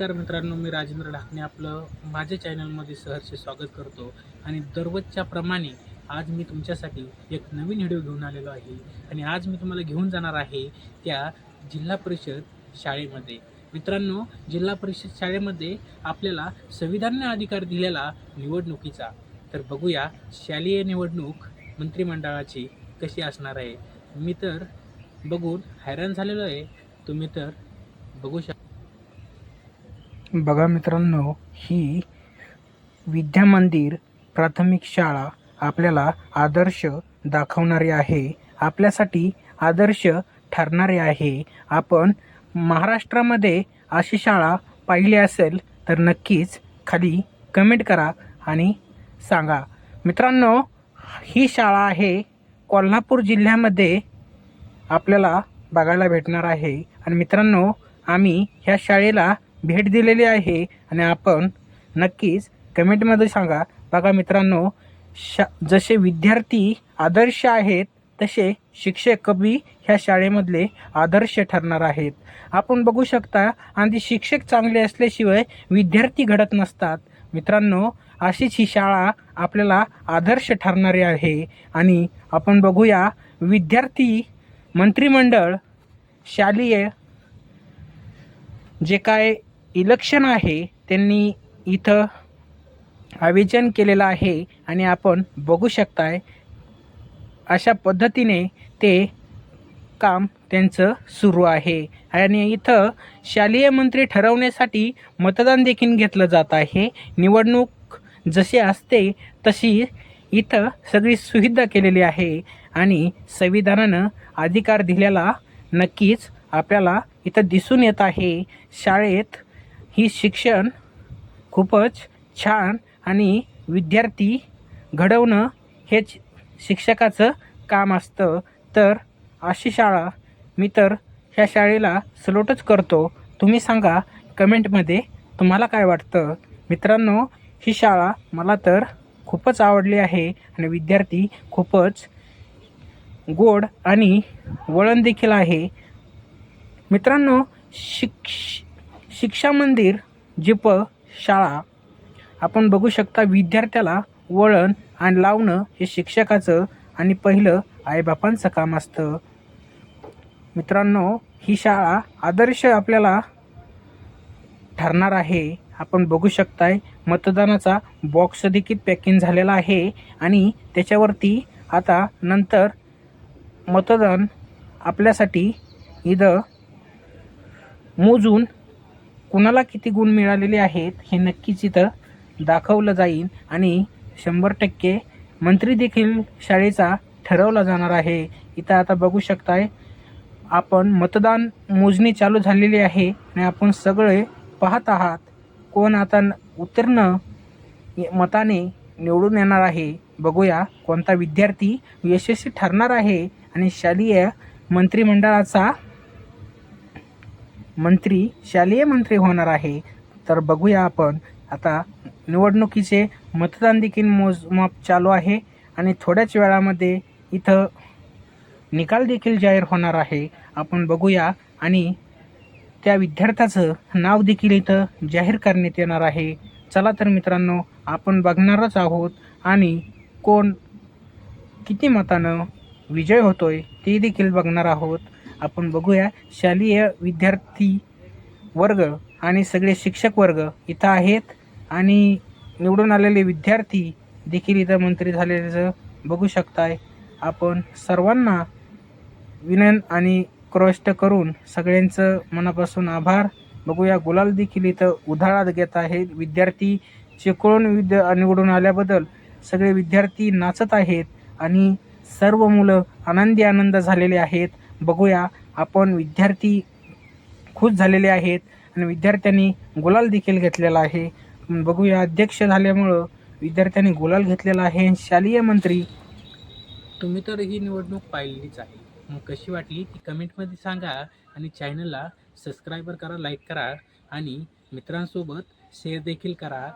तर मित्रांनो मी राजेंद्र ढाकणे आपलं माझ्या चॅनलमध्ये सहर्ष स्वागत करतो. आणि दररोजच्या प्रमाणे आज मी तुमच्यासाठी एक नवीन व्हिडिओ घेऊन आलेलो आहे. आणि आज मी तुम्हाला घेऊन जाणार आहे त्या जिल्हा परिषद शाळेमध्ये. मित्रांनो जिल्हा परिषद शाळेमध्ये आपल्याला संविधान अधिकार दिलेला निवडणुकीचा. तर बघूया शालेय निवडणूक मंत्रिमंडळाची कशी असणार आहे. मी तर बघून हैराण झालेलो आहे. तुम्ही तर बघू शकता बघा मित्रांनो ही विद्या मंदिर प्राथमिक शाळा आपल्याला आदर्श दाखवणारी आहे. आपल्यासाठी आदर्श ठरणारे आहे. आपण महाराष्ट्रामध्ये अशी शाळा पाहिली असेल तर नक्कीच खाली कमेंट करा आणि सांगा. मित्रांनो ही शाळा आहे कोल्हापूर जिल्ह्यामध्ये आपल्याला बघायला भेटणार आहे. आणि मित्रांनो आम्ही ह्या शाळेला भेट दिलेली आहे आणि आपण नक्कीच कमेंटमध्ये सांगा. बघा मित्रांनो शा जसे विद्यार्थी आदर्श आहेत तसे शिक्षक कवी ह्या शाळेमधले आदर्श ठरणार आहेत. आपण बघू शकता आणि शिक्षक चांगले असल्याशिवाय विद्यार्थी घडत नसतात. मित्रांनो अशीच ही शाळा आपल्याला आदर्श ठरणारी आहे. आणि आपण बघूया विद्यार्थी मंत्रिमंडळ शालेय जे काय इलेक्शन आहे त्यांनी इथं आयोजन केलेलं आहे आणि आपण बघू शकताय अशा पद्धतीने ते काम त्यांचं सुरू आहे. आणि इथं शालेय मंत्री ठरवण्यासाठी मतदान देखील घेतलं जात आहे. निवडणूक जशी असते तशी इथं सगळी सुविधा केलेली आहे आणि संविधानानं अधिकार दिलेला नक्कीच आपल्याला इथं दिसून येत आहे. शाळेत ही शिक्षण खूपच छान आणि विद्यार्थी घडवणं हेच शिक्षकाचं काम असतं. तर अशी शाळा मी तर ह्या शाळेला सलोटच करतो. तुम्ही सांगा कमेंटमध्ये तुम्हाला काय वाटतं? मित्रांनो ही शाळा मला तर खूपच आवडली आहे आणि विद्यार्थी खूपच गोड आणि वळण देखील आहे. मित्रांनो शिक्ष शिक्षा मंदिर जिप शाळा. आपण बघू शकता विद्यार्थ्याला वळण आणि लावणं हे शिक्षकाचं आणि पहिलं आईबापांचं काम असतं. मित्रांनो ही शाळा आदर्श आपल्याला ठरणार आहे. आपण बघू शकताय मतदानाचा बॉक्स देखील पॅकिंग झालेला आहे आणि त्याच्यावरती आता नंतर मतदान आपल्यासाठी इथं मोजून कुणाला किती गुण मिळालेले आहेत हे नक्कीच इथं दाखवलं जाईल आणि शंभर टक्के मंत्री देखील शाळेचा ठरवला जाणार आहे. इथं आता बघू शकताय आपण मतदान मोजणी चालू झालेली आहे आणि आपण सगळे पाहत आहात कोण आता न- उत्तीर्ण मताने निवडून येणार आहे. बघूया कोणता विद्यार्थी यशस्वी ठरणार आहे आणि शालेय मंत्रिमंडळाचा मंत्री शालेय मंत्री होणार आहे. तर बघूया आपण. आता निवडणुकीचे मतदान देखील मोजमाप चालू आहे आणि थोड्याच वेळामध्ये इथं निकाल देखील जाहीर होणार आहे. आपण बघूया आणि त्या विद्यार्थ्याचं नाव देखील इथं जाहीर करण्यात येणार आहे. चला तर मित्रांनो आपण बघणारच आहोत आणि कोण किती मतानं विजय होतोय ते देखील बघणार आहोत. आपण बघूया. शालेय विद्यार्थी वर्ग आणि सगळे शिक्षक वर्ग इथं आहेत. आणि निवडून आलेले विद्यार्थी देखील इथं मंत्री झालेलं बघू शकताय. आपण सर्वांना विनंत आणि क्रष्ट करून सगळ्यांचं मनापासून आभार. बघूया गुलाल देखील इथं उधाळात घेत आहेत. विद्यार्थी चिकळून विद्या निवडून आल्याबद्दल सगळे विद्यार्थी नाचत आहेत आणि सर्व मुलं आनंदी आनंद झालेले आहेत. बघूया. आपण विद्यार्थी खुश झालेले आहेत आणि विद्यार्थ्यांनी गुलाल देखील घेतलेला आहे. बघूया अध्यक्ष झाल्यामुळं विद्यार्थ्यांनी गुलाल घेतलेला आहे. शालेय मंत्री तुम्ही तर ही निवडणूक पाहिलेलीच आहे. मग कशी वाटली ती कमेंटमध्ये सांगा आणि चॅनलला सबस्क्राईबर करा लाईक करा आणि मित्रांसोबत शेअर देखील करा.